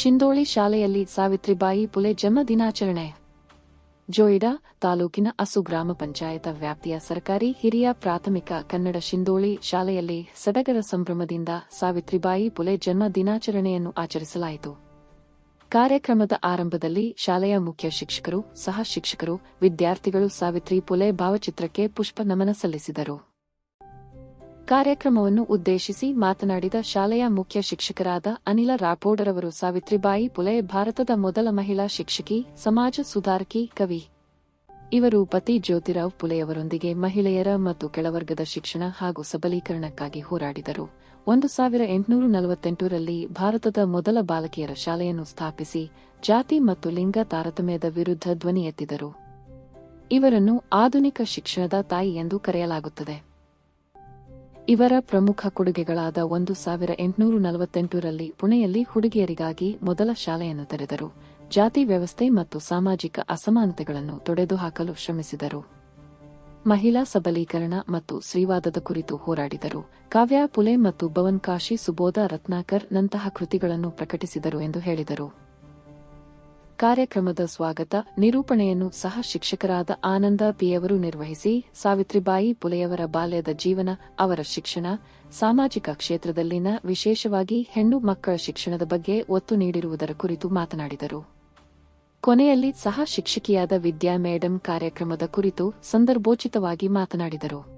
ಶಿಂದೋಳಿ ಶಾಲೆಯಲ್ಲಿ ಸಾವಿತ್ರಿಬಾಯಿ ಪುಲೆ ಜನ್ಮ ದಿನಾಚರಣೆ. ಜೋಯಿಡಾ ತಾಲೂಕಿನ ಅಸು ಗ್ರಾಮ ಪಂಚಾಯತ ವ್ಯಾಪ್ತಿಯ ಸರ್ಕಾರಿ ಹಿರಿಯ ಪ್ರಾಥಮಿಕ ಕನ್ನಡ ಶಿಂದೋಳಿ ಶಾಲೆಯಲ್ಲಿ ಸಡಗರ ಸಂಭ್ರಮದಿಂದ ಸಾವಿತ್ರಿಬಾಯಿ ಪುಲೆ ಜನ್ಮ ದಿನಾಚರಣೆಯನ್ನು ಆಚರಿಸಲಾಯಿತು. ಕಾರ್ಯಕ್ರಮದ ಆರಂಭದಲ್ಲಿ ಶಾಲೆಯ ಮುಖ್ಯ ಶಿಕ್ಷಕರು, ಸಹ ಶಿಕ್ಷಕರು, ವಿದ್ಯಾರ್ಥಿಗಳು ಸಾವಿತ್ರಿ ಪುಲೆ ಭಾವಚಿತ್ರಕ್ಕೆ ಪುಷ್ಪ ನಮನ ಸಲ್ಲಿಸಿದರು. ಕಾರ್ಯಕ್ರಮವನ್ನು ಉದ್ದೇಶಿಸಿ ಮಾತನಾಡಿದ ಶಾಲೆಯ ಮುಖ್ಯ ಶಿಕ್ಷಕರಾದ ಅನಿಲ ರಾಪೋಡರವರು ಸಾವಿತ್ರಿಬಾಯಿ ಪುಲೆ, ಭಾರತದ ಮೊದಲ ಮಹಿಳಾ ಶಿಕ್ಷಕಿ, ಸಮಾಜ ಸುಧಾರಕಿ, ಕವಿ. ಇವರು ಪತಿ ಜ್ಯೋತಿರಾವ್ ಪುಲೆಯವರೊಂದಿಗೆ ಮಹಿಳೆಯರ ಮತ್ತು ಕೆಳವರ್ಗದ ಶಿಕ್ಷಣ ಹಾಗೂ ಸಬಲೀಕರಣಕ್ಕಾಗಿ ಹೋರಾಡಿದರು. ಒಂದು ಸಾವಿರ ಎಂಟುನೂರ ನಲವತ್ತೆಂಟರಲ್ಲಿ ಭಾರತದ ಮೊದಲ ಬಾಲಕಿಯರ ಶಾಲೆಯನ್ನು ಸ್ಥಾಪಿಸಿ ಜಾತಿ ಮತ್ತು ಲಿಂಗ ತಾರತಮ್ಯದ ವಿರುದ್ಧ ಧ್ವನಿ ಎತ್ತಿದರು. ಇವರನ್ನು ಆಧುನಿಕ ಶಿಕ್ಷಣದ ತಾಯಿ ಎಂದು ಕರೆಯಲಾಗುತ್ತದೆ. ಇವರ ಪ್ರಮುಖ ಕೊಡುಗೆಗಳಾದ ಒಂದು ಸಾವಿರ ಎಂಟುನೂರ ನಲವತ್ತೆಂಟರಲ್ಲಿ ಪುಣೆಯಲ್ಲಿ ಹುಡುಗಿಯರಿಗಾಗಿ ಮೊದಲ ಶಾಲೆಯನ್ನು ತೆರೆದರು. ಜಾತಿ ವ್ಯವಸ್ಥೆ ಮತ್ತು ಸಾಮಾಜಿಕ ಅಸಮಾನತೆಗಳನ್ನು ತೊಡೆದುಹಾಕಲು ಶ್ರಮಿಸಿದರು. ಮಹಿಳಾ ಸಬಲೀಕರಣ ಮತ್ತು ಸ್ತ್ರೀವಾದದ ಕುರಿತು ಹೋರಾಡಿದರು. ಕಾವ್ಯ, ಪುಲೆ ಮತ್ತು ಭವನ್ ಕಾಶಿ ಸುಬೋಧ ರತ್ನಾಕರ್ ನಂತಹ ಕೃತಿಗಳನ್ನು ಪ್ರಕಟಿಸಿದರು ಎಂದು ಹೇಳಿದರು. ಕಾರ್ಯಕ್ರಮದ ಸ್ವಾಗತ. ನಿರೂಪಣೆಯನ್ನು ಸಹ ಶಿಕ್ಷಕರಾದ ಆನಂದ ಪಿಯವರು ನಿರ್ವಹಿಸಿ, ಸಾವಿತ್ರಿಬಾಯಿ ಪುಲೆಯವರ ಬಾಲ್ಯದ ಜೀವನ, ಅವರ ಶಿಕ್ಷಣ, ಸಾಮಾಜಿಕ ಕ್ಷೇತ್ರದಲ್ಲಿನ ವಿಶೇಷವಾಗಿ ಹೆಣ್ಣು ಮಕ್ಕಳ ಶಿಕ್ಷಣದ ಬಗ್ಗೆ ಒತ್ತು ನೀಡಿರುವುದರ ಕುರಿತು ಮಾತನಾಡಿದರು. ಕೊನೆಯಲ್ಲಿ ಸಹ ಶಿಕ್ಷಕಿಯಾದ ವಿದ್ಯಾ ಮೇಡಂ ಕಾರ್ಯಕ್ರಮದ ಕುರಿತು ಸಂದರ್ಭೋಚಿತವಾಗಿ ಮಾತನಾಡಿದರು.